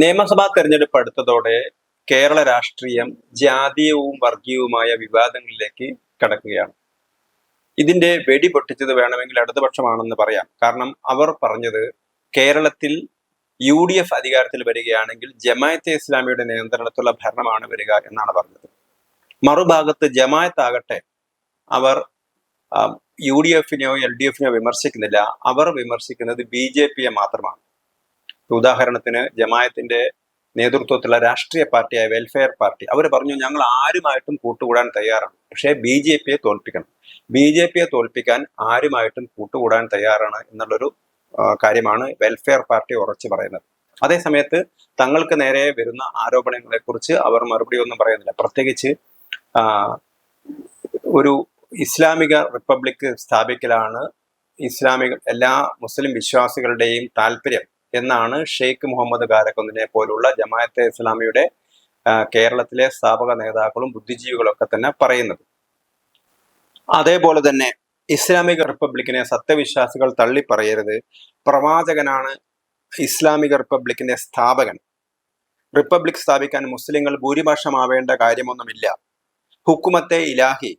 നിയമസഭാ തെരഞ്ഞെടുപ്പ് അടുത്തതോടെ കേരള രാഷ്ട്രീയം ജാതീയവും വർഗീയവുമായ വിവാദങ്ങളിലേക്ക് കടക്കുകയാണ്. ഇതിന്റെ വെടി പൊട്ടിച്ചത് വേണമെങ്കിൽ ഇടതുപക്ഷമാണെന്ന് പറയാം. കാരണം അവർ പറഞ്ഞത് കേരളത്തിൽ യു ഡി എഫ് അധികാരത്തിൽ വരികയാണെങ്കിൽ ജമായത്തെ ഇസ്ലാമിയുടെ നിയന്ത്രണത്തിലുള്ള ഭരണമാണ് വരിക എന്നാണ് പറഞ്ഞത്. മറുഭാഗത്ത് ജമായത്ത് ആകട്ടെ അവർ യു ഡി എഫിനെയോ എൽ ഡി എഫിനെയോ വിമർശിക്കുന്നില്ല. അവർ വിമർശിക്കുന്നത് ബി ജെ പിയെ മാത്രമാണ്. ഉദാഹരണത്തിന് ജമായത്തിന്റെ നേതൃത്വത്തിലുള്ള രാഷ്ട്രീയ പാർട്ടിയായ വെൽഫെയർ പാർട്ടി അവർ പറഞ്ഞു ഞങ്ങൾ ആരുമായിട്ടും കൂട്ടുകൂടാൻ തയ്യാറാണ്. പക്ഷേ ബി ജെ പിയെ തോൽപ്പിക്കണം. ബി ജെ പിയെ തോൽപ്പിക്കാൻ ആരുമായിട്ടും കൂട്ടുകൂടാൻ തയ്യാറാണ് എന്നുള്ളൊരു കാര്യമാണ് വെൽഫെയർ പാർട്ടി ഉറച്ചു പറയുന്നത്. അതേസമയത്ത് തങ്ങൾക്ക് നേരെ വരുന്ന ആരോപണങ്ങളെ കുറിച്ച് അവർ മറുപടി ഒന്നും പറയുന്നില്ല. പ്രത്യേകിച്ച് ഒരു ഇസ്ലാമിക റിപ്പബ്ലിക് സ്ഥാപിക്കലാണ് ഇസ്ലാമിക എല്ലാ മുസ്ലിം വിശ്വാസികളുടെയും താല്പര്യം എന്നാണ് ഷെയ്ഖ് മുഹമ്മദ് കാരക്കുന്നിനെ പോലുള്ള ജമാഅത്തെ ഇസ്ലാമിയുടെ കേരളത്തിലെ സ്ഥാപക നേതാക്കളും ബുദ്ധിജീവികളും ഒക്കെ തന്നെ പറയുന്നത്. അതേപോലെ തന്നെ ഇസ്ലാമിക റിപ്പബ്ലിക്കിനെ സത്യവിശ്വാസികൾ തള്ളിപ്പറയരുത്. പ്രവാചകനാണ് ഇസ്ലാമിക റിപ്പബ്ലിക്കിന്റെ സ്ഥാപകൻ. റിപ്പബ്ലിക് സ്ഥാപിക്കാൻ മുസ്ലിങ്ങൾ ഭൂരിപക്ഷമാവേണ്ട കാര്യമൊന്നുമില്ല. ഹുക്കുമത്തെ ഇലാഹി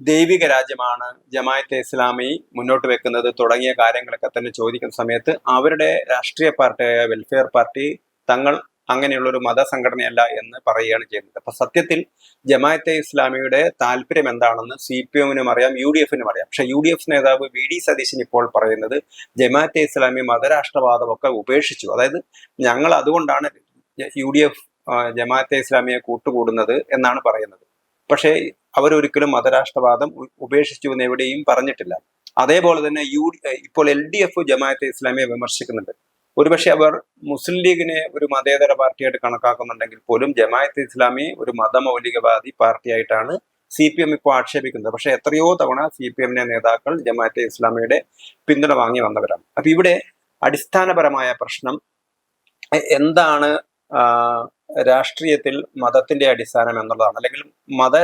ദൈവിക രാജ്യമാണ് ജമായത്തെ ഇസ്ലാമി മുന്നോട്ട് വെക്കുന്നത് തുടങ്ങിയ കാര്യങ്ങളൊക്കെ തന്നെ ചോദിക്കുന്ന സമയത്ത് അവരുടെ രാഷ്ട്രീയ പാർട്ടിയായ വെൽഫെയർ പാർട്ടി തങ്ങൾ അങ്ങനെയുള്ള ഒരു മതസംഘടനയല്ല എന്ന് പറയുകയാണ് ചെയ്യുന്നത്. അപ്പൊ സത്യത്തിൽ ജമായത്തെ ഇസ്ലാമിയുടെ താല്പര്യം എന്താണെന്ന് സി പി എമ്മിനും അറിയാം യു ഡി എഫിനും അറിയാം. പക്ഷെ യു ഡി എഫ് നേതാവ് വി ഡി സതീശൻ ഇപ്പോൾ പറയുന്നത് ജമാഅത്തെ ഇസ്ലാമി മതരാഷ്ട്രവാദമൊക്കെ ഉപേക്ഷിച്ചു. അതായത് ഞങ്ങൾ അതുകൊണ്ടാണ് യു ഡി എഫ് ജമാഅത്തെ ഇസ്ലാമിയെ കൂട്ടുകൂടുന്നത് എന്നാണ് പറയുന്നത്. പക്ഷേ അവരൊരിക്കലും മതരാഷ്ട്രവാദം ഉപേക്ഷിച്ചു എന്ന് എവിടെയും പറഞ്ഞിട്ടില്ല. അതേപോലെ തന്നെ യു ഇപ്പോൾ എൽ ഡി എഫ് ജമാഅത്തെ ഇസ്ലാമിയെ വിമർശിക്കുന്നുണ്ട്. ഒരുപക്ഷെ അവർ മുസ്ലിം ലീഗിനെ ഒരു മതേതര പാർട്ടിയായിട്ട് കണക്കാക്കുന്നുണ്ടെങ്കിൽ പോലും ജമാഅത്ത് ഇസ്ലാമി ഒരു മതമൗലികവാദി പാർട്ടിയായിട്ടാണ് സി പി എം ഇപ്പോൾ ആക്ഷേപിക്കുന്നത്. പക്ഷെ എത്രയോ തവണ സി പി എമ്മിനെ നേതാക്കൾ ജമാഅത്തെ ഇസ്ലാമിയുടെ പിന്തുണ വാങ്ങി വന്നവരാണ്. അപ്പൊ ഇവിടെ അടിസ്ഥാനപരമായ പ്രശ്നം എന്താണ് രാഷ്ട്രീയത്തിൽ മതത്തിന്റെ അടിസ്ഥാനം എന്നുള്ളതാണ്. അല്ലെങ്കിൽ മത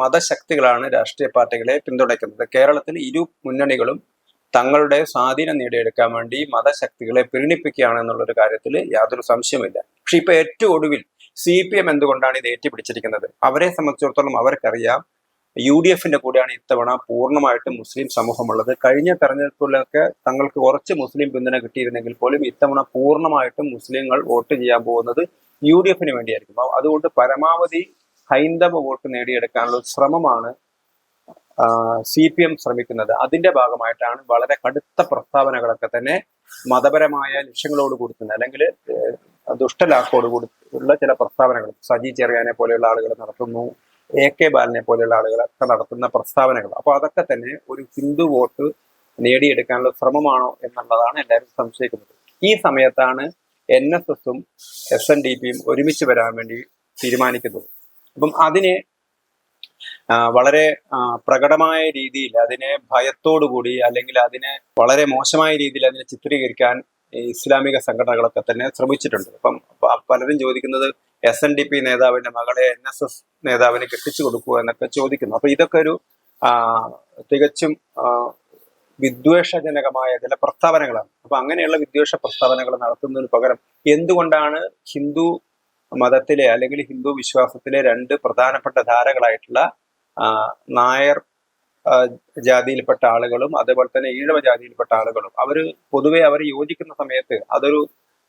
മതശക്തികളാണ് രാഷ്ട്രീയ പാർട്ടികളെ പിന്തുണയ്ക്കുന്നത്. കേരളത്തിൽ ഇരു മുന്നണികളും തങ്ങളുടെ സ്വാധീനം നേടിയെടുക്കാൻ വേണ്ടി മതശക്തികളെ പ്രീണിപ്പിക്കുകയാണ് എന്നുള്ളൊരു കാര്യത്തിൽ യാതൊരു സംശയമില്ല പക്ഷെ ഇപ്പൊ ഏറ്റവും ഒടുവിൽ സി പി എം എന്തുകൊണ്ടാണ് ഇത് ഏറ്റുപിടിച്ചിരിക്കുന്നത്? അവരെ സംബന്ധിച്ചിടത്തോളം അവർക്കറിയാം യു ഡി എഫിന്റെ കൂടെയാണ് ഇത്തവണ പൂർണമായിട്ടും മുസ്ലിം സമൂഹമുള്ളത്. കഴിഞ്ഞ തെരഞ്ഞെടുപ്പിലൊക്കെ തങ്ങൾക്ക് കുറച്ച് മുസ്ലിം പിന്തുണ കിട്ടിയിരുന്നെങ്കിൽ പോലും ഇത്തവണ പൂർണമായിട്ടും മുസ്ലിങ്ങൾ വോട്ട് ചെയ്യാൻ പോകുന്നത് യു ഡി എഫിന് വേണ്ടിയായിരിക്കും അതുകൊണ്ട് പരമാവധി ഹൈന്ദവ വോട്ട് നേടിയെടുക്കാനുള്ള ശ്രമമാണ് സി പി എം ശ്രമിക്കുന്നത്. അതിന്റെ ഭാഗമായിട്ടാണ് വളരെ കടുത്ത പ്രസ്താവനകളൊക്കെ തന്നെ മതപരമായ ലക്ഷ്യങ്ങളോട് കൂടി തന്നെ അല്ലെങ്കിൽ ദുഷ്ടലാക്കോട് കൂടി ഉള്ള ചില പ്രസ്താവനകൾ. സജി ചെറിയാനെ പോലെയുള്ള ആളുകൾ നടത്തുന്നു. എ കെ ബാലനെ പോലെയുള്ള ആളുകളൊക്കെ നടത്തുന്ന പ്രസ്താവനകൾ. അപ്പൊ അതൊക്കെ തന്നെ ഒരു ഹിന്ദു വോട്ട് നേടിയെടുക്കാനുള്ള ശ്രമമാണോ എന്നുള്ളതാണ് എല്ലാവരും സംശയിക്കുന്നത്. ഈ സമയത്താണ് എൻ എസ് എസും എസ് എൻ ഡി പിയും ഒരുമിച്ച് വരാൻ വേണ്ടി തീരുമാനിക്കുന്നത്. അപ്പം അതിനെ വളരെ പ്രകടമായ രീതിയിൽ അതിനെ ഭയത്തോടു കൂടി അല്ലെങ്കിൽ അതിനെ വളരെ മോശമായ രീതിയിൽ അതിനെ ചിത്രീകരിക്കാൻ ഇസ്ലാമിക സംഘടനകളൊക്കെ തന്നെ ശ്രമിച്ചിട്ടുണ്ട്. അപ്പം പലരും ചോദിക്കുന്നത് എസ് എൻ ഡി പി നേതാവിന്റെ മകളെ എൻ എസ് എസ് നേതാവിന് കെട്ടിച്ചു കൊടുക്കുക എന്നൊക്കെ ചോദിക്കുന്നു. അപ്പൊ ഇതൊക്കെ ഒരു തികച്ചും വിദ്വേഷജനകമായ ചില പ്രസ്താവനകളാണ്. അപ്പൊ അങ്ങനെയുള്ള വിദ്വേഷ പ്രസ്താവനകൾ നടത്തുന്നതിന് പകരം എന്തുകൊണ്ടാണ് ഹിന്ദു മതത്തിലെ അല്ലെങ്കിൽ ഹിന്ദു വിശ്വാസത്തിലെ രണ്ട് പ്രധാനപ്പെട്ട ധാരകളായിട്ടുള്ള നായർ ജാതിയിൽപ്പെട്ട ആളുകളും അതേപോലെ തന്നെ ഈഴവ ജാതിയിൽപ്പെട്ട ആളുകളും അവർ പൊതുവെ അവർ യോജിക്കുന്ന സമയത്ത് അതൊരു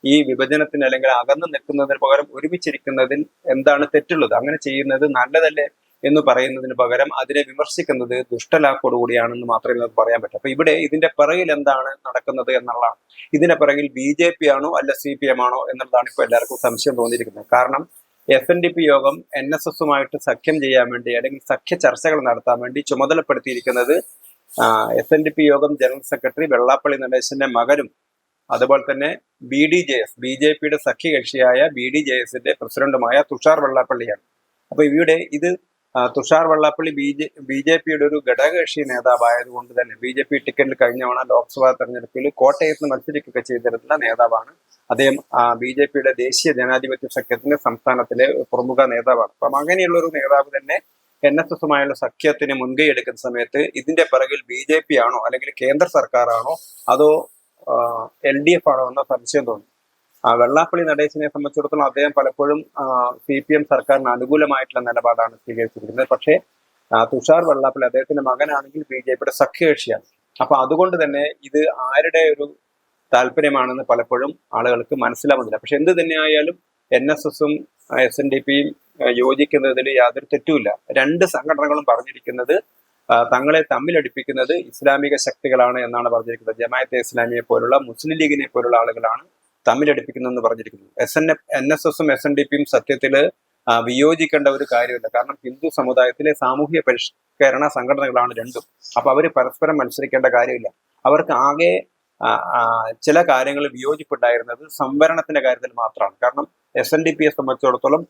ഈ വിഭജനത്തിന് അല്ലെങ്കിൽ അകന്നു നിൽക്കുന്നതിന് പകരം ഒരുമിച്ചിരിക്കുന്നതിൽ എന്താണ് തെറ്റുള്ളത്? അങ്ങനെ ചെയ്യുന്നത് നല്ലതല്ലേ എന്ന് പറയുന്നതിന് പകരം അതിനെ വിമർശിക്കുന്നത് ദുഷ്ടലാക്കോടുകൂടിയാണെന്ന് മാത്രമേ നമുക്ക് പറയാൻ പറ്റൂ. അപ്പൊ ഇവിടെ ഇതിന്റെ പിറകിൽ എന്താണ് നടക്കുന്നത് എന്നുള്ളതാണ്. ഇതിന്റെ പിറകിൽ ബി ജെ പി ആണോ അല്ല സി പി എം ആണോ എന്നുള്ളതാണ് ഇപ്പൊ എല്ലാവർക്കും സംശയം തോന്നിയിരിക്കുന്നത്. കാരണം S N D P Yogam N S എസുമായിട്ട് സഖ്യം ചെയ്യാൻ വേണ്ടി അല്ലെങ്കിൽ സഖ്യ ചർച്ചകൾ നടത്താൻ വേണ്ടി ചുമതലപ്പെടുത്തിയിരിക്കുന്നത് S N D P Yogam general secretary Vellappally നടേശന്റെ മകനും അതുപോലെ തന്നെ B D J S B J പിയുടെ സഖ്യകക്ഷിയായ ബി ഡി ജെ എസിന്റെ പ്രസിഡന്റുമായ തുഷാർ വെള്ളാപ്പള്ളിയാണ്. അപ്പൊ ഇവിടെ ഇത് Thushar Vellappally B J B J പിയുടെ ഒരു ഘടകകക്ഷി നേതാവായതുകൊണ്ട് തന്നെ ബി ജെ പി ടിക്കറ്റിൽ കഴിഞ്ഞ തവണ ലോക്സഭാ തെരഞ്ഞെടുപ്പിൽ കോട്ടയത്ത് നിന്ന് മത്സരിക്കുകയൊക്കെ ചെയ്തിരുന്ന നേതാവാണ്. അദ്ദേഹം ബി ജെ പിയുടെ ദേശീയ ജനാധിപത്യ സഖ്യത്തിന്റെ സംസ്ഥാനത്തിലെ പ്രമുഖ നേതാവാണ്. അപ്പം അങ്ങനെയുള്ള ഒരു നേതാവ് തന്നെ എൻ എസ് എസുമായുള്ള സഖ്യത്തിന് മുൻകൈ എടുക്കുന്ന സമയത്ത് ഇതിന്റെ പിറകിൽ ബി ജെ പി ആണോ അല്ലെങ്കിൽ കേന്ദ്ര സർക്കാരാണോ അതോ എൽ ഡി എഫ് ആണോ എന്ന സംശയം തോന്നി. വെള്ളാപ്പള്ളി നടേശനെ സംബന്ധിച്ചിടത്തോളം അദ്ദേഹം പലപ്പോഴും സി പി എം സർക്കാരിന് അനുകൂലമായിട്ടുള്ള നിലപാടാണ് സ്വീകരിച്ചിരിക്കുന്നത്. പക്ഷേ തുഷാർ വെള്ളാപ്പള്ളി അദ്ദേഹത്തിന്റെ മകനാണെങ്കിൽ ബി ജെ പിയുടെ സഖ്യകക്ഷിയാണ്. അപ്പൊ അതുകൊണ്ട് തന്നെ ഇത് ആരുടെ ഒരു താല്പര്യമാണെന്ന് പലപ്പോഴും ആളുകൾക്ക് മനസ്സിലാവുന്നില്ല. പക്ഷെ എന്ത് തന്നെയായാലും എൻ എസ് എസും എസ് എൻ ഡി പിയും യോജിക്കുന്നതിൽ യാതൊരു തെറ്റുമില്ല. രണ്ട് സംഘടനകളും പറഞ്ഞിരിക്കുന്നത് തങ്ങളെ തമ്മിലടിപ്പിക്കുന്നത് ഇസ്ലാമിക ശക്തികളാണ് എന്നാണ് പറഞ്ഞിരിക്കുന്നത്. ജമായത്തെ ഇസ്ലാമിയെ പോലുള്ള മുസ്ലിം ലീഗിനെ പോലുള്ള ആളുകളാണ് തമ്മിലടിപ്പിക്കുന്നതെന്ന് പറഞ്ഞിരിക്കുന്നത്. എസ് എൻ എൻ എസ് എസും എസ് എൻ ഡി പിയും സത്യത്തിൽ വിയോജിക്കേണ്ട ഒരു കാര്യമില്ല. കാരണം ഹിന്ദു സമുദായത്തിലെ സാമൂഹ്യ പരിഷ്കരണ സംഘടനകളാണ് രണ്ടും. അപ്പൊ അവർ പരസ്പരം മത്സരിക്കേണ്ട കാര്യമില്ല. അവർക്ക് ആകെ ചില കാര്യങ്ങൾ വിയോജിപ്പുണ്ടായിരുന്നത് സംവരണത്തിന്റെ കാര്യത്തിൽ മാത്രമാണ്. കാരണം എസ് എൻ ഡി പിയെ സംബന്ധിച്ചിടത്തോളം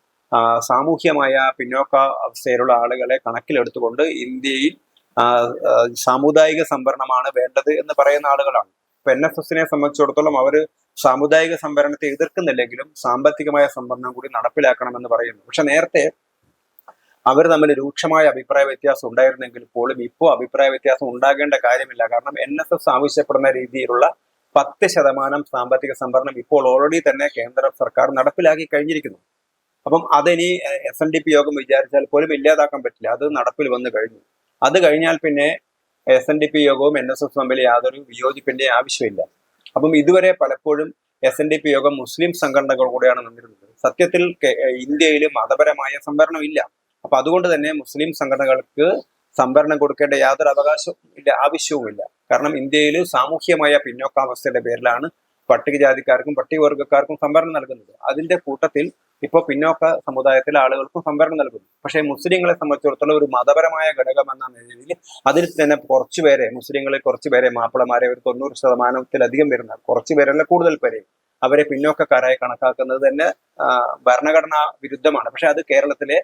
സാമൂഹ്യമായ പിന്നോക്ക അവസ്ഥയിലുള്ള ആളുകളെ കണക്കിലെടുത്തുകൊണ്ട് ഇന്ത്യയിൽ സാമുദായിക സംവരണമാണ് വേണ്ടത് എന്ന് പറയുന്ന ആളുകളാണ്. ഇപ്പൊ എൻ എസ് എസിനെ സംബന്ധിച്ചിടത്തോളം അവർ സാമുദായിക സംവരണത്തെ എതിർക്കുന്നില്ലെങ്കിലും സാമ്പത്തികമായ സംവരണം കൂടി നടപ്പിലാക്കണമെന്ന് പറയുന്നു. പക്ഷെ നേരത്തെ അവർ തമ്മിൽ രൂക്ഷമായ അഭിപ്രായ വ്യത്യാസം ഉണ്ടായിരുന്നെങ്കിൽ പോലും ഇപ്പോൾ അഭിപ്രായ വ്യത്യാസം ഉണ്ടാകേണ്ട കാര്യമില്ല. കാരണം എൻ എസ് എസ് ആവശ്യപ്പെടുന്ന രീതിയിലുള്ള പത്ത് ശതമാനം സാമ്പത്തിക സംവരണം ഇപ്പോൾ ഓൾറെഡി തന്നെ കേന്ദ്ര സർക്കാർ നടപ്പിലാക്കി കഴിഞ്ഞിരിക്കുന്നു. അപ്പം അതിനി എസ് എൻ ഡി പി യോഗം വിചാരിച്ചാൽ പോലും ഇല്ലാതാക്കാൻ പറ്റില്ല. അത് നടപ്പിൽ വന്നു കഴിഞ്ഞു. അത് കഴിഞ്ഞാൽ പിന്നെ എസ് എൻ ഡി പി യോഗവും എൻ എസ് എസ് തമ്മിൽ യാതൊരു വിയോജിപ്പിന്റെ ആവശ്യമില്ല. അപ്പം ഇതുവരെ പലപ്പോഴും എസ് എൻ ഡി പി യോഗം മുസ്ലിം സംഘടനകൾ കൂടെയാണ് നിന്നിരുന്നത്. സത്യത്തിൽ ഇന്ത്യയിൽ മതപരമായ സംവരണം ഇല്ല. അപ്പൊ അതുകൊണ്ട് തന്നെ മുസ്ലിം സംഘടനകൾക്ക് സംവരണം കൊടുക്കേണ്ട യാതൊരു അവകാശവും ഇല്ല കാരണം ഇന്ത്യയിൽ സാമൂഹ്യമായ പിന്നോക്കാവസ്ഥയുടെ പേരിലാണ് പട്ടികജാതിക്കാർക്കും പട്ടികവർഗക്കാർക്കും സംവരണം നൽകുന്നത്. അതിന്റെ കൂട്ടത്തിൽ ഇപ്പോൾ പിന്നോക്ക സമുദായത്തിലെ ആളുകൾക്കും സംവരണം നൽകുന്നു. പക്ഷേ മുസ്ലിങ്ങളെ സംബന്ധിച്ചിടത്തോളം ഒരു മതപരമായ ഘടകം എന്ന നിലയിൽ അതിൽ തന്നെ കുറച്ചു പേരെ മുസ്ലിങ്ങളിൽ കുറച്ചു പേരെ മാപ്പിളമാരെ ഒരു തൊണ്ണൂറ് ശതമാനത്തിലധികം വരുന്ന കുറച്ചു പേരല്ല കൂടുതൽ പേരെ അവരെ പിന്നോക്കക്കാരായി കണക്കാക്കുന്നത് തന്നെ ഭരണഘടനാ വിരുദ്ധമാണ്. പക്ഷെ അത് കേരളത്തിലെ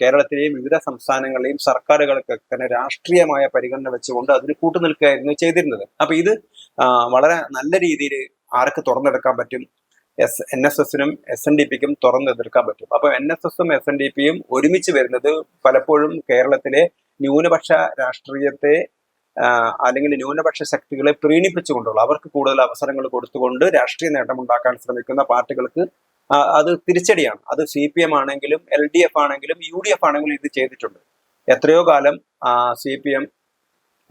കേരളത്തിലെയും വിവിധ സംസ്ഥാനങ്ങളിലെയും സർക്കാരുകൾക്ക് തന്നെ രാഷ്ട്രീയമായ പരിഗണന വെച്ചുകൊണ്ട് അതിന് കൂട്ടുനിൽക്കുകയായിരുന്നു ചെയ്തിരുന്നത്. അപ്പൊ ഇത് വളരെ നല്ല രീതിയിൽ ആർക്ക് തുറന്നെടുക്കാൻ പറ്റും എസ് എൻ എസ് എസിനും എസ് എൻ ഡി പിക്കും തുറന്നെതിർക്കാൻ പറ്റും. അപ്പൊ എൻ എസ് എസും എസ് എൻ ഡി പിയും ഒരുമിച്ച് വരുന്നത് പലപ്പോഴും കേരളത്തിലെ ന്യൂനപക്ഷ രാഷ്ട്രീയത്തെ അല്ലെങ്കിൽ ന്യൂനപക്ഷ ശക്തികളെ പ്രീണിപ്പിച്ചുകൊണ്ടുള്ള അവർക്ക് കൂടുതൽ അവസരങ്ങൾ കൊടുത്തുകൊണ്ട് രാഷ്ട്രീയ നേട്ടമുണ്ടാക്കാൻ ശ്രമിക്കുന്ന പാർട്ടികൾക്ക് അത് തിരിച്ചടിയാണ്. അത് സി പി എം ആണെങ്കിലും എൽ ഡി എഫ് ആണെങ്കിലും യു ഡി എഫ് ആണെങ്കിലും ഇത് ചെയ്തിട്ടുണ്ട്. എത്രയോ കാലം സി പി എം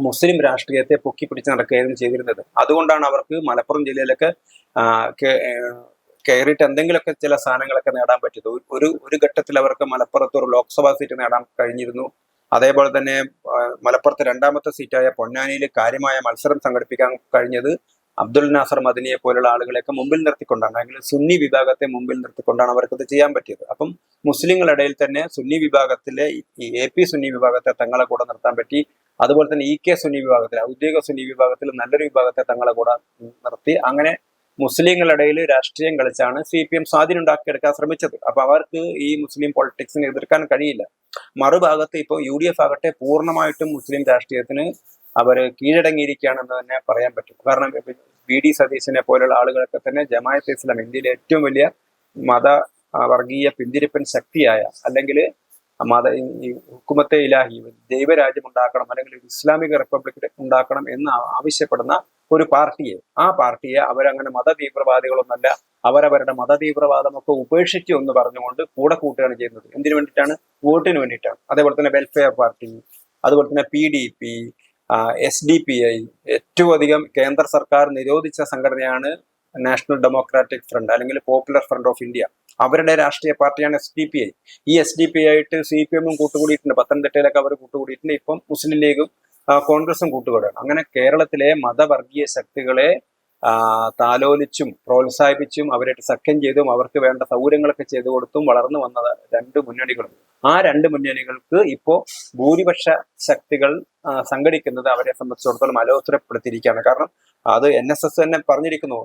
മുസ്ലിം രാഷ്ട്രീയത്തെ പൊക്കി പിടിച്ച് നടക്കുകയായിരുന്നു ചെയ്തിരുന്നത്. അതുകൊണ്ടാണ് അവർക്ക് മലപ്പുറം ജില്ലയിലൊക്കെ കയറിയിട്ട് എന്തെങ്കിലുമൊക്കെ ചില സ്ഥാനങ്ങളൊക്കെ നേടാൻ പറ്റിയത്. ഒരു- ഒരു ഘട്ടത്തിൽ അവർക്ക് മലപ്പുറത്ത് ഒരു ലോക്സഭാ സീറ്റ് നേടാൻ കഴിഞ്ഞിരുന്നു. അതേപോലെ തന്നെ മലപ്പുറത്ത് രണ്ടാമത്തെ സീറ്റായ പൊന്നാനിയിൽ കാര്യമായ മത്സരം സംഘടിപ്പിക്കാൻ കഴിഞ്ഞത് അബ്ദുൽ നാസർ മദനിയെ പോലുള്ള ആളുകളെയൊക്കെ മുമ്പിൽ നിർത്തിക്കൊണ്ടാണ്. അല്ലെങ്കിൽ സുന്നി വിഭാഗത്തെ മുമ്പിൽ നിർത്തിക്കൊണ്ടാണ് അവർക്കത് ചെയ്യാൻ പറ്റിയത്. അപ്പം മുസ്ലിങ്ങളുടെ തന്നെ സുന്നി വിഭാഗത്തിലെ എ പി സുന്നി വിഭാഗത്തെ തങ്ങളെ കൂടെ നിർത്താൻ പറ്റി. അതുപോലെ തന്നെ ഇ കെ സുന്നി വിഭാഗത്തിൽ ഔദ്യോഗിക സുന്നി വിഭാഗത്തിൽ നല്ലൊരു വിഭാഗത്തെ തങ്ങളെ കൂടെ നിർത്തി. അങ്ങനെ മുസ്ലിങ്ങളുടെ ഇടയിൽ രാഷ്ട്രീയം കളിച്ചാണ് സി പി എം സ്വാധീനം ഉണ്ടാക്കിയെടുക്കാൻ ശ്രമിച്ചത്. അപ്പൊ അവർക്ക് ഈ മുസ്ലിം പൊളിറ്റിക്സിനെ എതിർക്കാൻ കഴിയില്ല. മറുഭാഗത്ത് ഇപ്പോൾ യു ഡി എഫ് ആകട്ടെ പൂർണമായിട്ടും മുസ്ലിം രാഷ്ട്രീയത്തിന് അവർ കീഴടങ്ങിയിരിക്കുകയാണെന്ന് തന്നെ പറയാൻ പറ്റും. കാരണം വി ഡി സതീശനെ പോലുള്ള ആളുകളൊക്കെ തന്നെ ജമായത്ത് ഇസ്ലാം ഇന്ത്യയിലെ ഏറ്റവും വലിയ മത വർഗീയ പിന്തിരിപ്പൻ ശക്തിയായ അല്ലെങ്കിൽ മത ഈ ഹുക്കുമത്തെ ഇലാഹി ദൈവരാജ്യം ഉണ്ടാക്കണം അല്ലെങ്കിൽ ഒരു ഇസ്ലാമിക റിപ്പബ്ലിക് ഉണ്ടാക്കണം എന്ന് ആവശ്യപ്പെടുന്ന ഒരു പാർട്ടിയെ. ആ പാർട്ടിയെ അവരങ്ങനെ മതതീവ്രവാദികളൊന്നല്ല അവരവരുടെ മതതീവ്രവാദമൊക്കെ ഉപേക്ഷിച്ചു എന്ന് പറഞ്ഞുകൊണ്ട് കൂടെ കൂട്ടുകയാണ് ചെയ്യുന്നത്. എന്തിനു വേണ്ടിയിട്ടാണ്? വോട്ടിന് വേണ്ടിയിട്ടാണ്. അതേപോലെ തന്നെ വെൽഫെയർ പാർട്ടി അതുപോലെ തന്നെ P D P S D P I ഏറ്റവും അധികം കേന്ദ്ര സർക്കാർ നിരോധിച്ച സംഘടനയാണ് നാഷണൽ ഡെമോക്രാറ്റിക് ഫ്രണ്ട് അല്ലെങ്കിൽ പോപ്പുലർ ഫ്രണ്ട് ഓഫ് ഇന്ത്യ. അവരുടെ രാഷ്ട്രീയ പാർട്ടിയാണ് എസ് ഡി പി ഐ ഈ എസ് ഡി പി ആയിട്ട് സി പി എമ്മും കൂട്ടുകൂടിയിട്ടുണ്ട്. പത്തനംതിട്ടയിലൊക്കെ അവർ കൂട്ടുകൂടിയിട്ടുണ്ട്. ഇപ്പം മുസ്ലിം ലീഗും കോൺഗ്രസും കൂട്ടുകൂടുകയാണ് അങ്ങനെ കേരളത്തിലെ മതവർഗീയ ശക്തികളെ താലോലിച്ചും പ്രോത്സാഹിപ്പിച്ചും അവരായിട്ട് സഖ്യം ചെയ്തും അവർക്ക് വേണ്ട സൗകര്യങ്ങളൊക്കെ ചെയ്തു കൊടുത്തും വളർന്നു വന്ന രണ്ട് മുന്നണികളും ആ രണ്ട് മുന്നണികൾക്ക് ഇപ്പോൾ ഭൂരിപക്ഷ ശക്തികൾ സംഘടിക്കുന്നത് അവരെ സംബന്ധിച്ചിടത്തോളം അലോസരപ്പെടുത്തിയിരിക്കുകയാണ്. കാരണം അത് എൻ എസ് എസ് തന്നെ പറഞ്ഞിരിക്കുന്നു.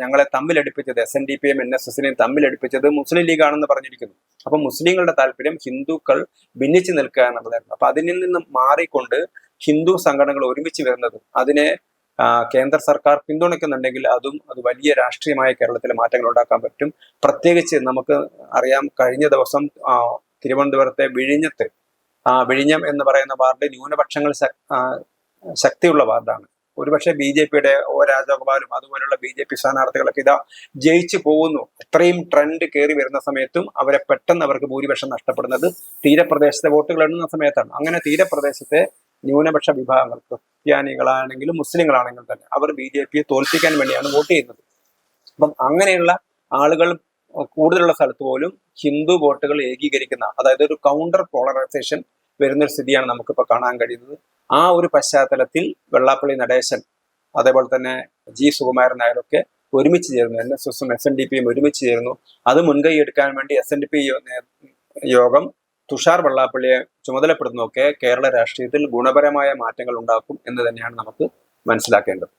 ഞങ്ങളെ തമ്മിലടിപ്പിച്ചത് S N D P M N S എസിനെയും തമ്മിലടിപ്പിച്ചത് മുസ്ലിം ലീഗാണെന്ന് പറഞ്ഞിരിക്കുന്നു. അപ്പൊ മുസ്ലിങ്ങളുടെ താല്പര്യം ഹിന്ദുക്കൾ ഭിന്നിച്ചു നിൽക്കുക എന്നുള്ളതായിരുന്നു. അപ്പൊ അതിൽ നിന്ന് മാറിക്കൊണ്ട് ഹിന്ദു സംഘടനകൾ ഒരുമിച്ച് വരുന്നത് അതിനെ കേന്ദ്ര സർക്കാർ പിന്തുണയ്ക്കുന്നുണ്ടെങ്കിൽ അതും അത് വലിയ രാഷ്ട്രീയമായ കേരളത്തിലെ മാറ്റങ്ങൾ ഉണ്ടാക്കാൻ പറ്റും. പ്രത്യേകിച്ച് നമുക്ക് അറിയാം കഴിഞ്ഞ ദിവസം തിരുവനന്തപുരത്തെ വിഴിഞ്ഞത്ത് വിഴിഞ്ഞം എന്ന് പറയുന്ന വാർഡ് ന്യൂനപക്ഷങ്ങൾ ശക്തിയുള്ള വാർഡാണ്. ഒരുപക്ഷെ ബി ജെ പിയുടെ ഒ രാജഗോപാലും അതുപോലുള്ള ബി ജെ പി സ്ഥാനാർത്ഥികളൊക്കെ ഇതാ ജയിച്ചു പോകുന്നു. ഇത്രയും ട്രെൻഡ് കയറി വരുന്ന സമയത്തും അവരെ പെട്ടെന്ന് അവർക്ക് ഭൂരിപക്ഷം നഷ്ടപ്പെടുന്നത് തീരപ്രദേശത്തെ വോട്ടുകൾ എണ്ണുന്ന സമയത്താണ്. അങ്ങനെ തീരപ്രദേശത്തെ ന്യൂനപക്ഷ വിഭാഗങ്ങൾ ക്രിസ്ത്യാനികളാണെങ്കിലും മുസ്ലിങ്ങളാണെങ്കിലും തന്നെ അവർ ബി ജെ പിയെ തോൽപ്പിക്കാൻ വേണ്ടിയാണ് വോട്ട് ചെയ്യുന്നത്. അപ്പം അങ്ങനെയുള്ള ആളുകൾ കൂടുതലുള്ള സ്ഥലത്ത് പോലും ഹിന്ദു വോട്ടുകൾ ഏകീകരിക്കുന്ന അതായത് ഒരു കൗണ്ടർ പോളറൈസേഷൻ വരുന്നൊരു സ്ഥിതിയാണ് നമുക്കിപ്പോൾ കാണാൻ കഴിയുന്നത്. ആ ഒരു പശ്ചാത്തലത്തിൽ വെള്ളാപ്പള്ളി നടേശൻ അതേപോലെ തന്നെ ജി സുകുമാരൻ നായരൊക്കെ ഒരുമിച്ച് ചേരുന്നു എൻ എസ് എസും എസ് എൻ ഡി പിയും ഒരുമിച്ച് ചേരുന്നു അത് മുൻകൈ എടുക്കാൻ വേണ്ടി എസ് എൻ ഡി പി യോഗം തുഷാർ വെള്ളാപ്പള്ളിയെ ചുമതലപ്പെടുന്നതൊക്കെ കേരള രാഷ്ട്രീയത്തിൽ ഗുണപരമായ മാറ്റങ്ങൾ ഉണ്ടാക്കും എന്ന് തന്നെയാണ് നമുക്ക് മനസ്സിലാക്കേണ്ടത്.